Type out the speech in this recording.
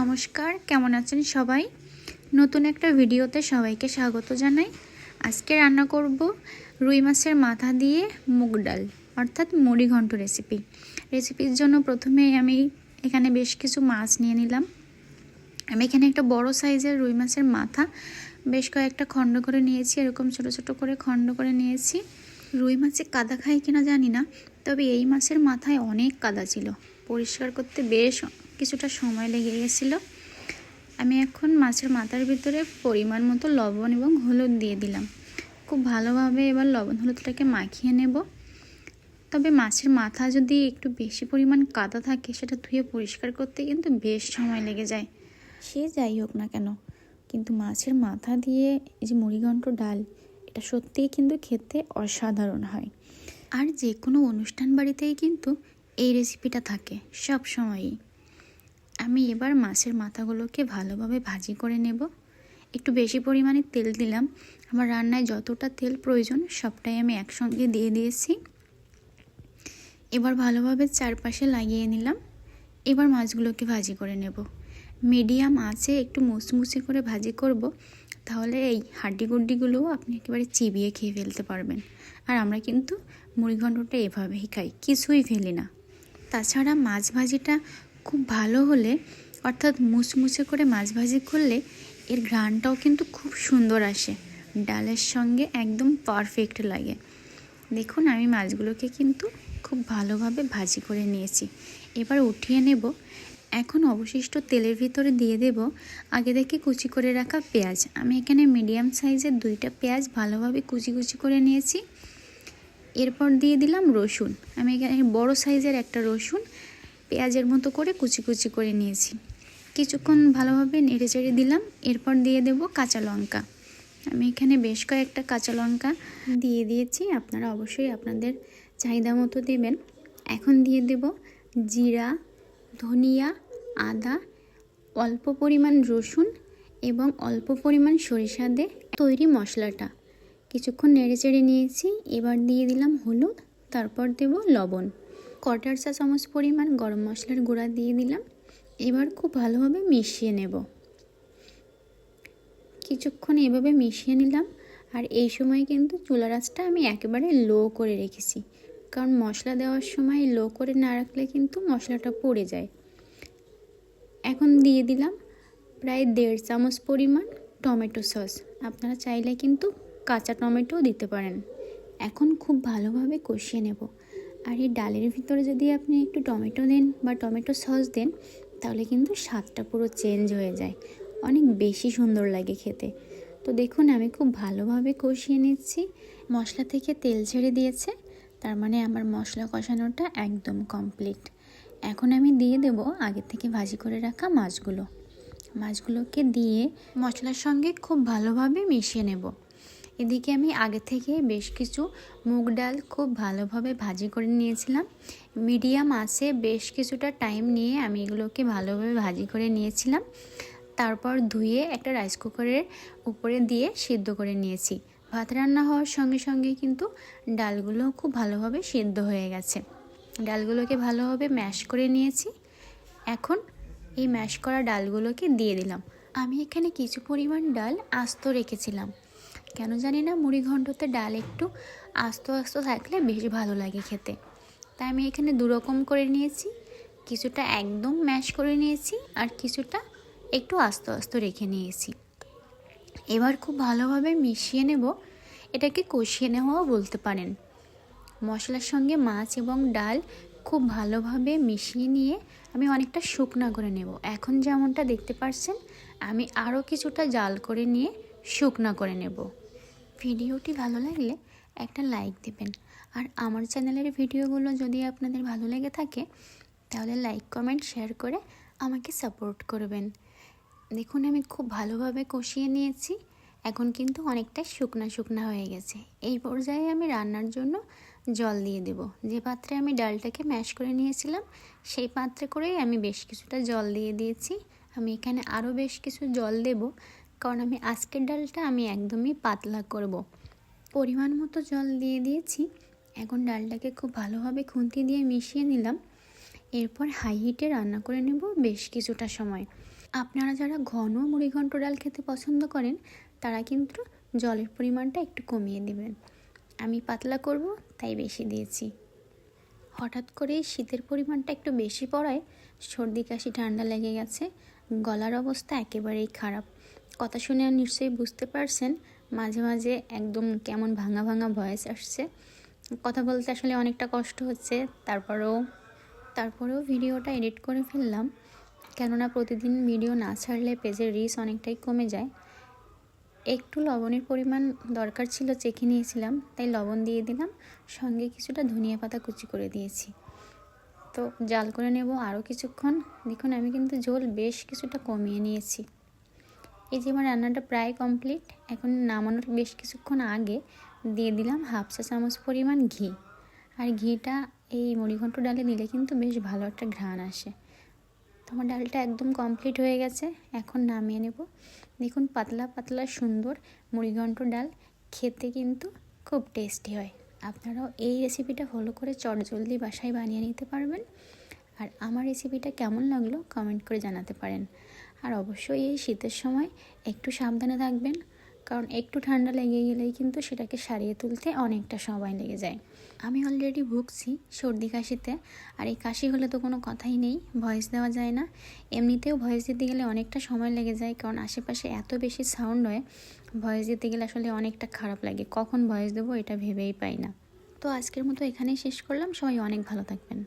নমস্কার, কেমন আছেন সবাই? নতুন একটা ভিডিওতে সবাইকে স্বাগত জানাই। আজকে রান্না করব রুই মাছের মাথা দিয়ে মুগ ডাল, অর্থাৎ মুড়ি ঘন্ট রেসিপি রেসিপির জন্য প্রথমে আমি এখানে বেশ কিছু মাছ নিয়ে নিলাম। আমি এখানে একটা বড় সাইজের রুই মাছের মাথা, বেশ কয়েকটা খণ্ড করে নিয়েছি, এরকম ছোট ছোট করে খণ্ড করে নিয়েছি। রুই মাছে কাদা খাই কিনা জানি না, তবে এই মাছের মাথায় অনেক কাদা ছিল, পরিষ্কার করতে বেশ কিছুটা সময় লেগে গেছিল। আমি এখন মাছের মাথার ভিতরে পরিমাণ মতো লবণ এবং হলুদ দিয়ে দিলাম। খুব ভালোভাবে এবার লবণ হলুদটাকে মাখিয়ে নেব। তবে মাছের মাথা যদি একটু বেশি পরিমাণ কাদা থাকে, সেটা ধুয়ে পরিষ্কার করতে কিন্তু বেশ সময় লেগে যায়। সে যাই হোক না কেন, কিন্তু মাছের মাথা দিয়ে এই যে মুড়িঘণ্ট ডাল, এটা সত্যিই কিন্তু খেতে অসাধারণ হয়। আর যে কোনো অনুষ্ঠান বাড়িতেই কিন্তু এই রেসিপিটা থাকে সব সময়ই আমি এবার মাছের মাথাগুলোকে ভালোভাবে ভাজি করে নেব। একটু বেশি পরিমাণে তেল দিলাম। আমার রান্নায় যতটা তেল প্রয়োজন সবটাই আমি একসঙ্গে দিয়ে দিয়েছি। এবার ভালোভাবে চারপাশে লাগিয়ে নিলাম। এবার মাছগুলোকে ভাজি করে নেব। মিডিয়াম আছে, একটু মুচমুচে করে ভাজি করব। তাহলে এই হাড্ডি গুড্ডিগুলোও আপনি একেবারে চিবিয়ে খেয়ে ফেলতে পারবেন। আর আমরা কিন্তু মুড়িঘণ্টটা এভাবেই খাই, কিছুই ফেলি না। তাছাড়া মাছ ভাজিটা খুব ভালো হলে, অর্থাৎ মুচমুচে করে মাছ ভাজি করলে এর ঘ্রাণটাও কিন্তু খুব সুন্দর আসে। ডালের সঙ্গে একদম পারফেক্ট লাগে। দেখুন, আমি মাছগুলোকে কিন্তু খুব ভালোভাবে ভাজি করে নিয়েছি। এবার উঠিয়ে নেব। এখন অবশিষ্ট তেলের ভিতরে দিয়ে দেব আগে থেকে কুচি করে রাখা পেঁয়াজ। আমি এখানে মিডিয়াম সাইজের দুইটা পেঁয়াজ ভালোভাবে কুচি কুচি করে নিয়েছি। এরপর দিয়ে দিলাম রসুন। আমি এখানে বড় সাইজের একটা রসুন পেঁয়াজের মতো করে কুচি কুচি করে নিয়েছি। কিছুক্ষণ ভালোভাবে নেড়ে চেড়ে দিলাম, এরপর দিয়ে দেব কাঁচা লঙ্কা। আমি এখানে বেশ কয়েকটা কাঁচা লঙ্কা দিয়ে দিয়েছি, আপনারা অবশ্যই আপনাদের চাহিদা মতো দেবেন। এখন দিয়ে দেব জিরা, ধনিয়া, আদা, অল্প পরিমাণ রসুন এবং অল্প পরিমাণ সরিষা দিয়ে তৈরি মশলাটা। কিছুক্ষণ নেড়ে চেড়ে নিয়েছি, এবার দিয়ে দিলাম হলুদ, তারপর দেব লবণ। কটার চা চামচ পরিমাণ গরম মশলার গুঁড়া দিয়ে দিলাম। এবার খুব ভালোভাবে মিশিয়ে নেব। কিছুক্ষণ এভাবে মিশিয়ে নিলাম। আর এই সময় কিন্তু চুলা রাসটা আমি একেবারে লো করে রেখেছি। কারণ মশলা দেওয়ার সময় লো করে না রাখলে কিন্তু মশলাটা পড়ে যায়। এখন দিয়ে দিলাম প্রায় দেড় চামচ পরিমাণ টমেটো সস। আপনারা চাইলে কিন্তু কাঁচা টমেটোও দিতে পারেন। এখন খুব ভালোভাবে কষিয়ে নেব। আর এই ডালের ভিতরে যদি আপনি একটু টমেটো দেন বা টমেটো সস দেন, তাহলে কিন্তু স্বাদটা পুরো চেঞ্জ হয়ে যায়। অনেক বেশি সুন্দর লাগে খেতে। তো দেখুন, আমি খুব ভালোভাবে কষিয়ে নিচ্ছি। মশলা থেকে তেল ছেড়ে দিয়েছে। তার মানে আমার মশলা কষানোটা একদম কমপ্লিট। এখন আমি দিয়ে দেব আগে থেকে ভাজি করে রাখা মাছগুলো। মাছগুলোকে দিয়ে মশলার সঙ্গে খুব ভালোভাবে মিশিয়ে নেব। এদিকে আমি আগে থেকে বেশ কিছু মুগ ডাল খুব ভালোভাবে ভাজি করে নিয়েছিলাম। মিডিয়াম আছে, বেশ কিছুটা টাইম নিয়ে আমি এগুলোকে ভালোভাবে ভাজি করে নিয়েছিলাম। তারপর ধুয়ে একটা রাইস কুকারের উপরে দিয়ে সিদ্ধ করে নিয়েছি। ভাত রান্না হওয়ার সঙ্গে সঙ্গে কিন্তু ডালগুলো খুব ভালোভাবে সিদ্ধ হয়ে গেছে। ডালগুলোকে ভালোভাবে ম্যাশ করে নিয়েছি। এখন এই ম্যাশ করা ডালগুলোকে দিয়ে দিলাম। আমি এখানে কিছু পরিমাণ ডাল আস্ত রেখেছিলাম। কেন জানি না, মুড়ি ঘণ্টতে ডাল একটু আস্ত আস্ত থাকলে বেশ ভালো লাগে খেতে। তাই আমি এখানে দুরকম করে নিয়েছি। কিছুটা একদম ম্যাশ করে নিয়েছি আর কিছুটা একটু আস্ত আস্ত রেখে নিয়েছি। এবার খুব ভালোভাবে মিশিয়ে নেব। এটাকে কষিয়ে নেওয়াও বলতে পারেন। মশলার সঙ্গে মাছ এবং ডাল খুব ভালোভাবে মিশিয়ে নিয়ে আমি অনেকটা শুকনা করে নেব। এখন যেমনটা দেখতে পাচ্ছেন আমি আরও কিছুটা জাল করে নিয়ে শুকনা করে নেব। ভিডিওটি ভালো লাগলে একটা লাইক দেবেন। আর আমার চ্যানেলের ভিডিওগুলো যদি আপনাদের ভালো লেগে থাকে, তাহলে লাইক, কমেন্ট, শেয়ার করে আমাকে সাপোর্ট করবেন। দেখুন, আমি খুব ভালোভাবে কষিয়ে নিয়েছি। এখন কিন্তু অনেকটা শুকনা শুকনা হয়ে গেছে। এই পর্যায়ে আমি রান্নার জন্য জল দিয়ে দেব। যে পাত্রে আমি ডালটাকে ম্যাশ করে নিয়েছিলাম, সেই পাত্রে করেই আমি বেশ কিছুটা জল দিয়ে দিয়েছি। আমি এখানে আরও বেশ কিছু জল দেব। কারণ আমি আজকের ডালটা আমি একদমই পাতলা করব। পরিমাণ মতো জল দিয়ে দিয়েছি। এখন ডালটাকে খুব ভালোভাবে খুন্তি দিয়ে মিশিয়ে নিলাম। এরপর হাই হিটে রান্না করে নেব বেশ কিছুটা সময়। আপনারা যারা ঘন মুড়িঘণ্ট ডাল খেতে পছন্দ করেন, তারা কিন্তু জলের পরিমাণটা একটু কমিয়ে দেবেন। আমি পাতলা করব, তাই বেশি দিয়েছি। হঠাৎ করে শীতের পরিমাণটা একটু বেশি পড়ায় সর্দি কাশি ঠান্ডা লেগে গেছে। গলার অবস্থা একেবারেই খারাপ। কথা শুনে নিশ্চয়ই বুঝতে পারছেন, মাঝে মাঝে একদম কেমন ভাঙা ভাঙা ভয়েস আসছে। কথা বলতে আসলে অনেকটা কষ্ট হচ্ছে, তারপরেও তারপরেও ভিডিওটা এডিট করে ফেললাম। কেননা প্রতিদিন ভিডিও না ছাড়লে পেজের রিস অনেকটাই কমে যায়। একটু লবণের পরিমাণ দরকার ছিল চেখে নিয়েছিলাম, তাই লবণ দিয়ে দিলাম, সঙ্গে কিছুটা ধনিয়া পাতা কুচি করে দিয়েছি। তো জাল করে নেব আরও কিছুক্ষণ। দেখুন, আমি কিন্তু ঝোল বেশ কিছুটা কমিয়ে নিয়েছি। এই যে আমার রান্নাটা প্রায় কমপ্লিট, এখন নামানোর বেশ কিছুক্ষণ আগে দিয়ে দিলাম হাফ চা চামচ পরিমাণ ঘি। আর ঘিটা এই মুড়িঘণ্ট ডালে দিলে কিন্তু বেশ ভালো একটা ঘ্রাণ আসে। তোমার ডালটা একদম কমপ্লিট হয়ে গেছে, এখন নামিয়ে নেব। দেখুন, পাতলা পাতলা সুন্দর মুড়িঘণ্ট ডাল খেতে কিন্তু খুব টেস্টি হয়। আপনারাও এই রেসিপিটা ফলো করে চটজলদি বাসায় বানিয়ে নিতে পারবেন। আর আমার রেসিপিটা কেমন লাগল কমেন্ট করে জানাতে পারেন। আর অবশ্যই এই শীতের সময় একটু সাবধানে থাকবেন, কারণ একটু ঠান্ডা লেগে গেলেই কিন্তু সেটাকে সারিয়ে তুলতে অনেকটা সময় লেগে যায়। আমি অলরেডি ভুগছি, সর্দি কাশিতে, আর এই কাশি হলে তো কোনো কথাই নেই ভয়েস দেওয়া যায় না। এমনিতেও ভয়েস দিতে গেলে অনেকটা সময় লেগে যায়, কারণ আশেপাশে এত বেশি সাউন্ড হয় ভয়েস দিতে গেলে আসলে অনেকটা খারাপ লাগে। কখন ভয়েস দেবো এটা ভেবেই পাই না। তো আজকের মতো এখানেই শেষ করলাম, সবাই অনেক ভালো থাকবেন।